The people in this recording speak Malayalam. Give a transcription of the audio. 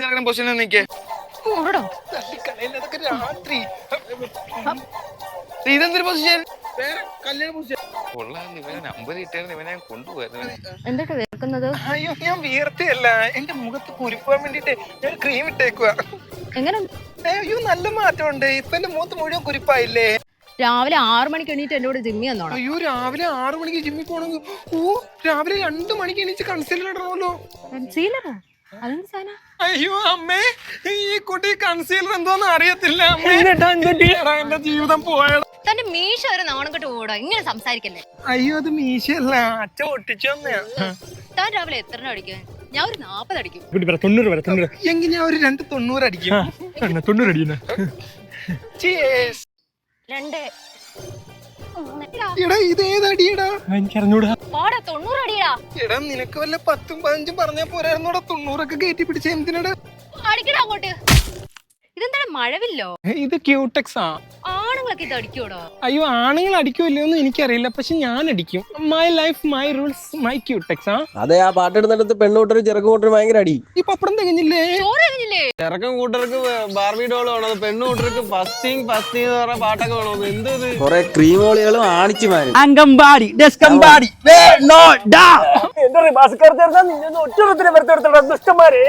ചെറുക്കൻ പൊസിഷനിൽ നിൽക്കേ ഇതെന്തൊരു പൊസിഷൻ എന്തൊക്കെ വേർക്കുന്നത് അയ്യോ ഞാൻ വീർത്തിയല്ല എന്റെ മുഖത്ത് കുരുപ്പാൻ വേണ്ടിട്ട് ഞാൻ ക്രീം ഇട്ടേക്കുക എങ്ങനെ? അയ്യോ നല്ല മാറ്റമുണ്ട്. ഇപ്പൊ എന്റെ മുഖത്ത് മുഴുവൻ കുരുപ്പായില്ലേ? രാവിലെ ആറു മണിക്ക് എണീറ്റ് എന്നോട് ജിമ്മി വന്നോ അയ്യോ രാവിലെ ആറു മണിക്ക് ജിമ്മി പോണെങ്കിൽ ഓ രാവിലെ രണ്ടു മണിക്ക് എണീച്ച് കൺസീലർ ഇടണമല്ലോ. കൺസീലറോ അയ്യോ അമ്മേ ഈ കുട്ടി കൺസീലർ എന്തോന്ന് അറിയത്തില്ല എന്റെ ജീവിതം പോയത്. തന്റെ മീശ ഒരു നാണക്കെട്ട് ഓടാ ഇങ്ങനെ സംസാരിക്കല്ലേ? അയ്യോ അത് മീശയല്ല അച്ഛൻ ഒട്ടിച്ചു താൻ രാവിലെ എത്ര അടിക്കും ഞാൻ ഒരു നാപ്പത് അടിക്കും. തൊണ്ണൂറ് വരെ തൊണ്ണൂറ്. എങ്കിൽ ഞാൻ ഒരു രണ്ട് തൊണ്ണൂറ് അടിക്കും. തൊണ്ണൂറ് അടിക്കുന്ന Cheers. രണ്ട് എടാ ഇത് ഏതടിയടാ? എനിക്ക് അറിഞ്ഞൂടാ പാടാ തൊണ്ണൂറ് അടിയാ എടാ നിനക്ക് വല്ല പത്തും പതിനഞ്ചും പറഞ്ഞാ പോരായിരുന്നോടാ. തൊണ്ണൂറൊക്കെ കയറ്റി പിടിച്ച എന്തിനടാ? അടിക്കടാ അങ്ങോട്ട്. ഇതെന്താണ് മഴവില്ലോ? ഇത് ക്യൂടെക്സ്. ആ ആണുങ്ങളൊക്കെ ഇത് അടിക്കൂടോ അയ്യോ ആണുങ്ങൾ അടിക്കൂലെന്ന് എന്ന് എനിക്കറിയില്ല. പക്ഷെ ഞാൻ അടിക്കും. My life my rules my Cutex ആ? അതെ ആ പാട്ടെടുത്തിടത്ത് പെണ്ണുകൂട്ടർ ചെറുക്കും കൂട്ടർ ഭയങ്കര അടി. ഈ പപ്പടം തികഞ്ഞില്ലേ? ചോറ് കഴിഞ്ഞില്ലേ ചെറുക്കൻ കൂട്ടർക്ക് ബാർബി ഡോൾ വേണത് പെണ്ണു കൂട്ടർക്ക് ഫസ്റ്റിങ് ഫസ്റ്റിങ് എന്ന് പറഞ്ഞ പാട്ടൊക്കെ വേണത് എന്തത്? കൊറേ ക്രീമോളികളും ആണിച്ചുമാരും. അങ്കമ്പാടി ഡെസ്കമ്പാടി എന്താ ഭാസ്കർ ചേർത്താ നിന്നെ ഒറ്റ ദുഷ്ടന്മാരെ.